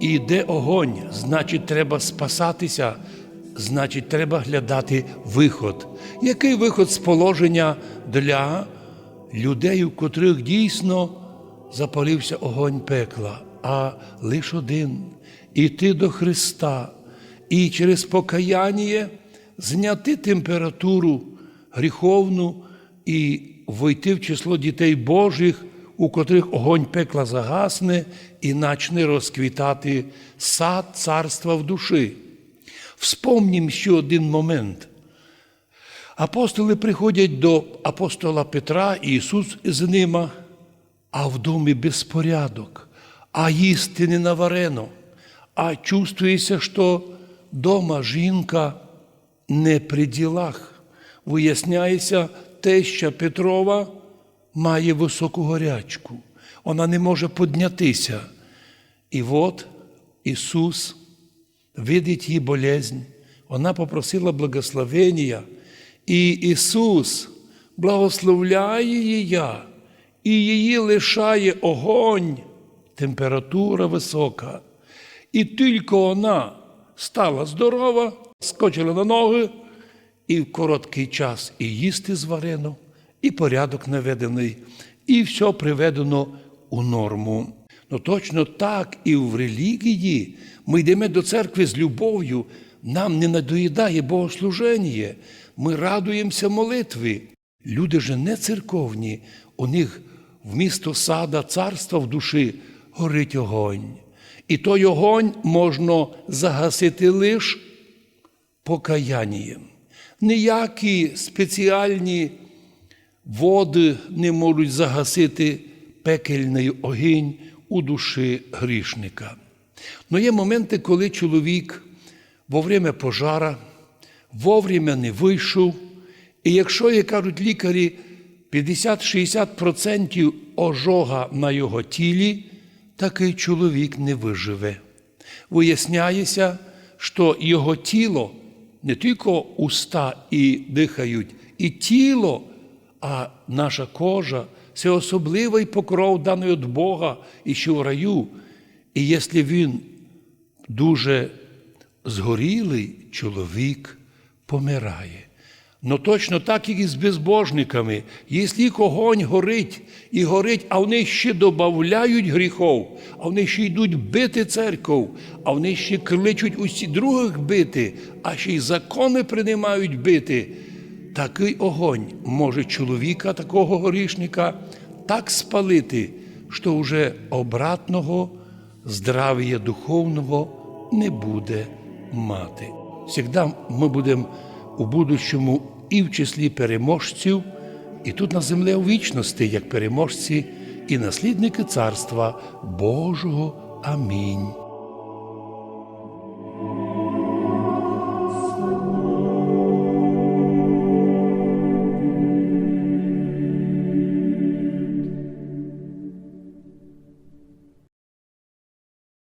І де огонь, значить, треба спасатися, значить, треба глядати виход. Який виход з положення для людей, у котрих дійсно запалився огонь пекла, а лише один іти до Христа і через покаяння зняти температуру гріховну і войти в число дітей Божих, у котрих огонь пекла загасне і начне розквітати сад царства в душі. Вспомнім ще один момент. Апостоли приходять до апостола Петра, Ісус з ними, а в домі безпорядок, а їсти не наварено, а чувствується, що дома жінка не при ділах. Виясняється, теща Петрова має високу горячку, вона не може піднятися. І от Ісус видить її болезнь, вона попросила благословення, і Ісус благословляє її, і її лишає огонь, температура висока. І тільки вона стала здорова, скочила на ноги, і в короткий час і їсти зварено, і порядок наведений, і все приведено у норму. Ну точно так і в релігії ми йдемо до церкви з любов'ю, нам не надоїдає богослуження, ми радуємося молитві. Люди же не церковні, у них вмісто сада царства в душі горить огонь. І той огонь можна загасити лише покаянням. Ніякі спеціальні води не можуть загасити пекельний огінь у душі грішника. Но є моменти, коли чоловік во время пожара вовремя не вийшов, і якщо, як кажуть лікарі, 50-60% ожога на його тілі, такий чоловік не виживе. Виясняється, що його тіло не тільки уста і дихають, і тіло, а наша кожа це особливий покров даний від Бога і що в раю. І якщо він дуже згорілий, чоловік помирає. Но точно так, як і з безбожниками. Якщо огонь горить і горить, а вони ще додають гріхов, а вони ще йдуть бити церков, а вони ще кличуть усі других бити, а ще й закони приймають бити. Такий огонь може чоловіка, такого горішника, так спалити, що вже обратного здрав'я духовного не буде мати. Всегда ми будемо у будущому і в числі переможців, і тут на землі у вічності, як переможці і наслідники Царства Божого. Амінь.